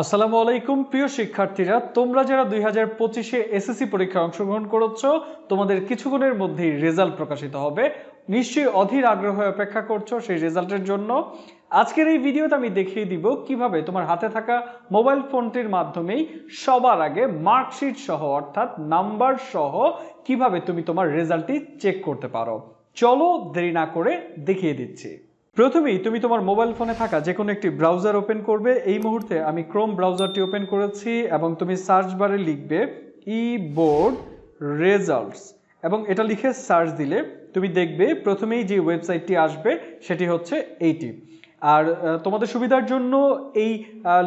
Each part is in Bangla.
আসসালামু আলাইকুম, প্রিয় শিক্ষার্থীরা। তোমরা যারা দুই হাজার পঁচিশে এসএসসি পরীক্ষায় অংশগ্রহণ করেছ, তোমাদের কিছুক্ষণের মধ্যেই রেজাল্ট প্রকাশিত হবে। নিশ্চয়ই অধীর আগ্রহ অপেক্ষা করছ সেই রেজাল্টের জন্য। আজকের এই ভিডিওতে আমি দেখিয়ে দিব কীভাবে তোমার হাতে থাকা মোবাইল ফোনটির মাধ্যমেই সবার আগে মার্কশিট সহ, অর্থাৎ নাম্বার সহ, কীভাবে তুমি তোমার রেজাল্টটি চেক করতে পারো। চলো দেরি না করে দেখিয়ে দিচ্ছি। প্রথমেই তুমি তোমার মোবাইল ফোনে থাকা যে কোনো একটি ব্রাউজার ওপেন করবে। এই মুহূর্তে আমি ক্রোম ব্রাউজারটি ওপেন করেছি এবং তুমি সার্চ বারে লিখবে ই বোর্ড রেজাল্টস এবং এটা লিখে সার্চ দিলে তুমি দেখবে প্রথমেই যে ওয়েবসাইটটি আসবে সেটি হচ্ছে এইটি। আর তোমাদের সুবিধার জন্য এই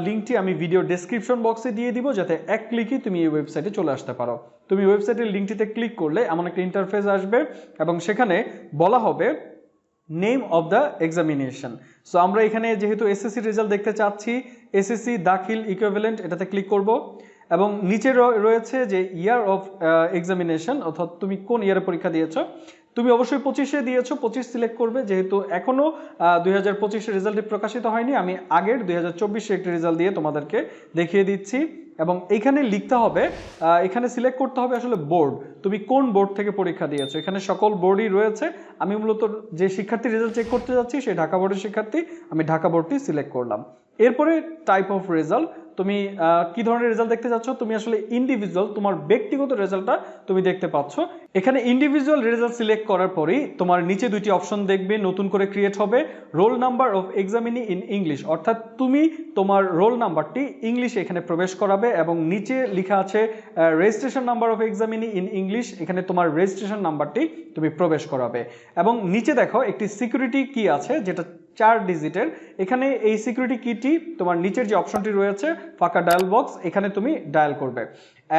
লিঙ্কটি আমি ভিডিও ডেসক্রিপশন বক্সে দিয়ে দিব যাতে এক ক্লিকই তুমি এই ওয়েবসাইটে চলে আসতে পারো। তুমি ওয়েবসাইটের লিঙ্কটিতে ক্লিক করলে এমন একটা ইন্টারফেস আসবে এবং সেখানে বলা হবে name of the examination. So আমরা এখানে যেহেতু এসএসসি রেজাল্ট দেখতে চাচ্ছি এসএসসি দাখিল ইকুইভ্যালেন্ট এটাতে ক্লিক করব। এবং নিচে রয়েছে যে ইয়ার অফ এক্সামিনেশন অর্থাৎ তুমি কোন ইয়ারে পরীক্ষা দিয়েছ। তুমি অবশ্যই পঁচিশে দিয়েছ, পঁচিশ সিলেক্ট করবে। যেহেতু এখনও দুই হাজার পঁচিশের রেজাল্টটি প্রকাশিত হয়নি, আমি আগের দুই হাজার চব্বিশে একটি রেজাল্ট দিয়ে তোমাদেরকে দেখিয়ে দিচ্ছি। এবং এখানে লিখতে হবে এখানে সিলেক্ট করতে হবে আসলে বোর্ড তুমি কোন বোর্ড থেকে পরীক্ষা দিয়েছ? এখানে সকল বোর্ডই রয়েছে। আমি মূলত যে শিক্ষার্থী রেজাল্ট চেক করতে যাচ্ছি, সেই ঢাকা বোর্ডের শিক্ষার্থী, আমি ঢাকা বোর্ডটি সিলেক্ট করলাম। এরপরে টাইপ অফ রেজাল্ট তুমি কি ধরনের রেজাল্ট দেখতে চাচ্ছ? তুমি আসলে ইন্ডিভিজুয়াল তোমার ব্যক্তিগত রেজাল্টটা তুমি দেখতে পাচ্ছ। এখানে ইন্ডিভিজুয়াল রেজাল্ট সিলেক্ট করার পরেই তোমার নিচে দুইটি অপশন দেখবে, নতুন করে ক্রিয়েট হবে roll number of examinee in English অর্থাৎ তুমি তোমার রোল নাম্বারটি ইংলিশে এখানে প্রবেশ করাবে এবং নিচে লেখা আছে registration number of examinee in English এখানে তোমার রেজিস্ট্রেশন নাম্বারটি তুমি প্রবেশ করাবে। এবং নিচে দেখো একটি সিকিউরিটি কি আছে, যেটা চার ডিজিটের এখানে এই সিকিউরিটি কিটি তোমার নিচের যে অপশনটি রয়েছে, ফাঁকা ডায়াল বক্স এখানে তুমি ডায়াল করবে।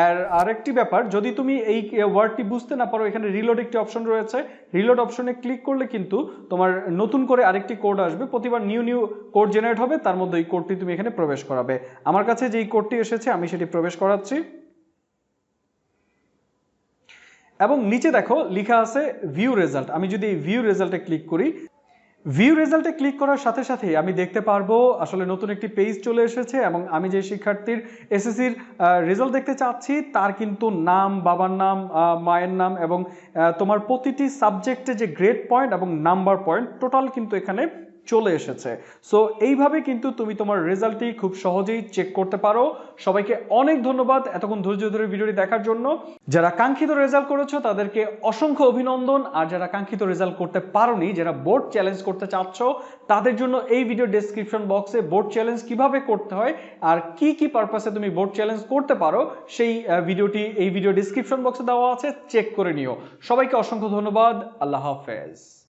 আর আরেকটি ব্যাপার, যদি তুমি এই ওয়ার্ডটি বুঝতে না পারো, এখানে রিলোড একটি অপশন রয়েছে। রিলোড অপশনে ক্লিক করলে কিন্তু তোমার নতুন করে আরেকটি কোড আসবে। প্রতিবার নিউ নিউ কোড জেনারেট হবে, তার মধ্যে এই কোডটি তুমি এখানে প্রবেশ করাবে। আমার কাছে যেই কোডটি এসেছে, আমি সেটি প্রবেশ করাচ্ছি। এবং নিচে দেখো, লেখা আছে ভিউ রেজাল্ট আমি যদি ভিউ রেজাল্টে ক্লিক করি ভিউ রেজাল্টে ক্লিক করার সাথে সাথে আমি দেখতে পারব, আসলে নতুন একটি পেজ চলে এসেছে এবং আমি যে শিক্ষার্থীর এসএসসির রেজাল্ট দেখতে চাচ্ছি, তার কিন্তু নাম, বাবার নাম মায়ের নাম এবং তোমার প্রতিটি সাবজেক্টে যে গ্রেড পয়েন্ট এবং নাম্বার পয়েন্ট টোটাল কিন্তু এখানে চলে এসেছে। সো এইভাবে কিন্তু তুমি তোমার রেজাল্টটি খুব সহজেই চেক করতে পারো। সবাইকে অনেক ধন্যবাদ এতক্ষণ ধৈর্য ধরে ভিডিওটি দেখার জন্য। যারা কাঙ্ক্ষিত রেজাল্ট করেছ, তাদেরকে অসংখ্য অভিনন্দন। আর যারা কাঙ্ক্ষিত রেজাল্ট করতে পারোনি, যারা বোর্ড চ্যালেঞ্জ করতে চাচ্ছ, তাদের জন্য এই ভিডিও ডেসক্রিপশন বক্সে বোর্ড চ্যালেঞ্জ কীভাবে করতে হয়, আর কি কি পারপাসে তুমি বোর্ড চ্যালেঞ্জ করতে পারো, সেই ভিডিওটি এই ভিডিও ডেসক্রিপশন বক্সে দেওয়া আছে। চেক করে নিও। সবাইকে অসংখ্য ধন্যবাদ। আল্লাহ হাফেজ।